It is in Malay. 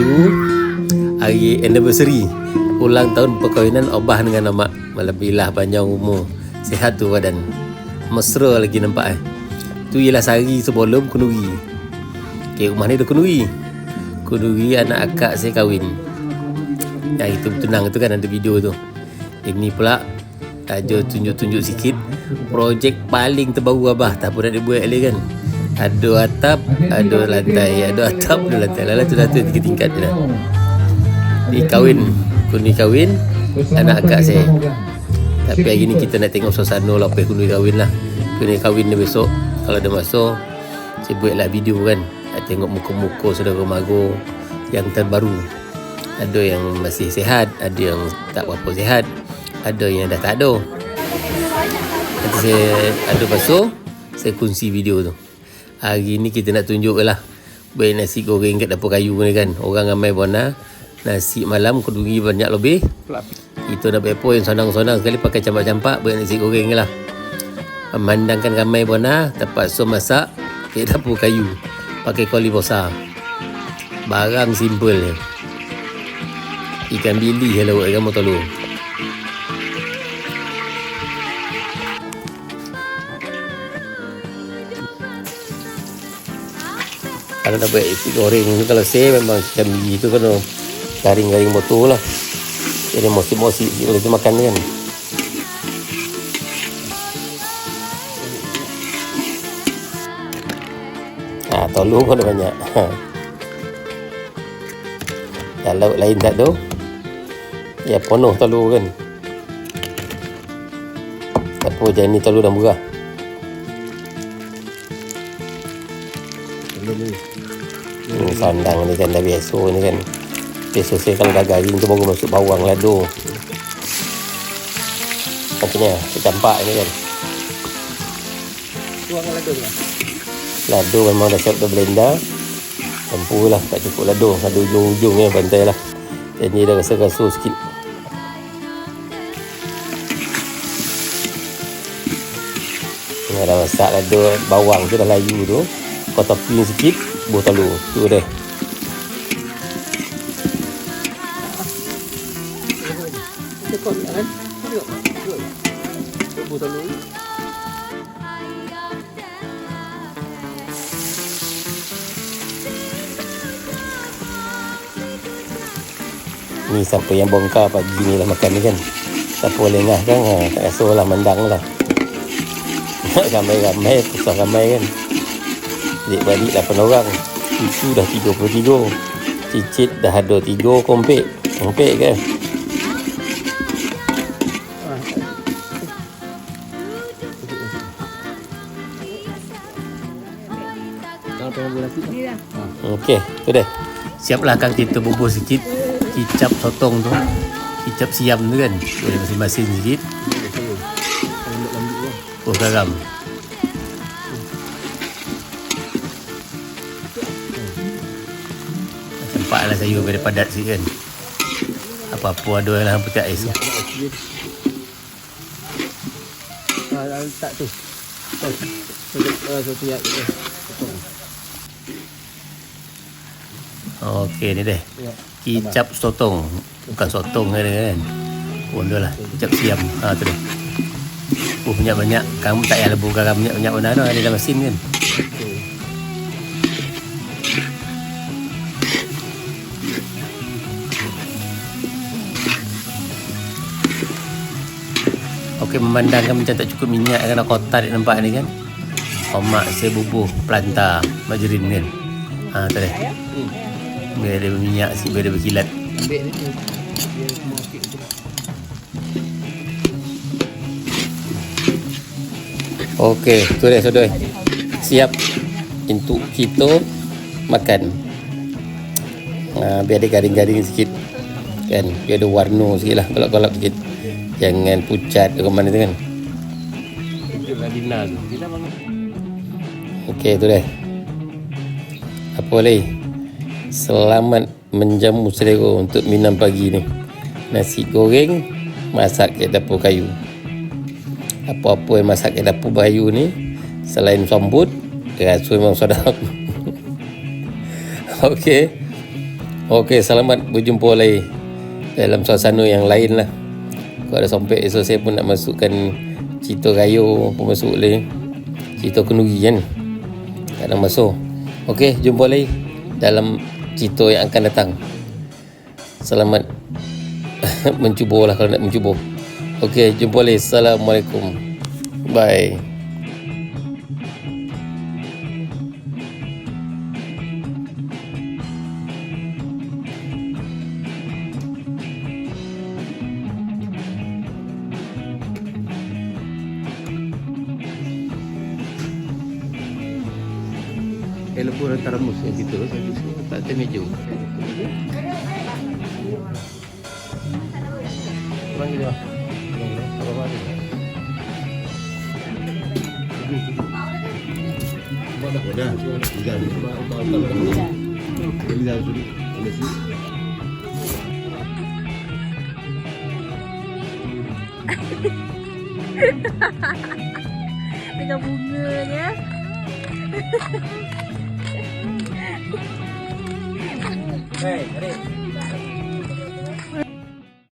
Itu Hari anniversary Ulang tahun perkahwinan Obah dengan Amak Alhamdulillah panjang umur. Sihat tu badan. Mesra lagi nampak eh. Tu ialah sehari sebelum kenduri Okay rumah ni ada kenduri Kenduri anak akak saya kahwin. Yang itu tunang tu kan ada video tu. Ini pula Taja tunjuk-tunjuk sikit. Projek paling terbaru Abah. Tak apa nak dia buat lagi kan Ada atap Ada lantai Ada atap Ada lantai. Lala tu dah tu tiga tingkat je dah. Ni kahwin Kundi kahwin Anak akak saya. Tapi hari ni kita nak tengok suasana lah Apa kundi kahwin lah. Kundi kahwin ni besok Kalau ada masa Saya buat lah video kan. Nak tengok muka-muka saudara mago Yang terbaru. Ada yang masih sihat Ada yang tak berapa sihat ada yang dah tak ada. Nanti saya ada basuh Saya kongsi video tu Hari ni kita nak tunjuk lah. Baik nasi goreng kat dapur kayu ni kan. Orang ramai bona Nasi malam keduri banyak lebih. Kita nak bepo yang sonang-sonang sekali Pakai campak-campak Baik nasi goreng lah. Memandangkan ramai bona Terpaksa masak Kat dapur kayu. Pakai kuali besar. Barang simple Ikan bili je lah Kamu tahu kalau nak buat nasi goreng ni kalau saya memang macam biji tu kan garing-garing botol lah jadi mosi-mosi kita makan ni kan Ah, tolong kau ada banyak. Kalau lain tak tu, ya penuh telur kan. Apa macam ni telur dah murah. Hmm, sandang ni kan dah biasa ni kan. Biasa saya kalau dah garing tu baru masuk bawang lado. Macamnya, saya campak ni kan. Tuang lado tu. Lado memang dah siap dah blender. Campur lah, tak cukup lado. Ada ujung-ujung ni bantai lah. Jadi dah rasa kasut sikit. Ni dah masak lado bawang tu dah layu tu. Kau topping sikit, buah telur. Tu kan? Telur. Ni siapa yang bongkar pagi ni lah makan ni kan. Siapa boleh ngah kan. Ha, tak rasa lah mandang lah. ramai-ramai, pusat ramai kan. Adik balik 8 orang. Cucu dah 33. Cicit dah ada 3 kompek. Kompek kan. Ni dah Okey, tu dah. Siaplah kang kita bubur sikit kicap sotong tu. Kicap siam tu kan. Boleh masing-masing sikit. Oh garam. Nampak lah sayur pada padat sikit kan. Apa-apa ada lah ais. Tak okey. Ah, letak tu. Satu ah, potong. Okey ni deh. Ya. Kicap sotong. Bukan sotong kan kan. Oh tu lah. Kicap siam. Ha tu deh. Oh banyak-banyak. Kamu tak payah lebur garam banyak-banyak mana tu. Ada dalam mesin kan. Okey memandangkan macam tak cukup minyak kan kotak dia nampak ni kan. Omak saya bubuh pelanta margarin kan. Ha deh. Hmm. Biar dia berminyak sikit biar dia berkilat. Ambil ni. Dia. Okey, tu dah saudara. Siap untuk kita makan. ha, biar dia garing-garing sikit kan biar ada warna sikit lah kolak-kolak sikit jangan pucat ke mana tu kan. Okey tu dah. Apa lagi? Selamat menjamu selera untuk minum pagi ni. Nasi goreng masak kat dapur kayu. Apa-apa yang masak kat dapur kayu ni selain sambut rasa memang sedap. Okey. Okey, selamat berjumpa lagi dalam suasana yang lain lah. Kalau ada sampai esok saya pun nak masukkan cerita kayu pun masuk lagi. Cerita kenuri kan. Tak nak masuk. Okey, jumpa lagi dalam cerita yang akan datang. Selamat mencuba lah kalau nak mencuba. Okey, jumpa lagi. Assalamualaikum. Bye. Kalau pun hantar mus yang saya tak ada meja. Kurang gitu lah. Kurang gitu. Apa apa ni? Dah, dah. Jadi dah sudah. Ada sih. Hey, ready?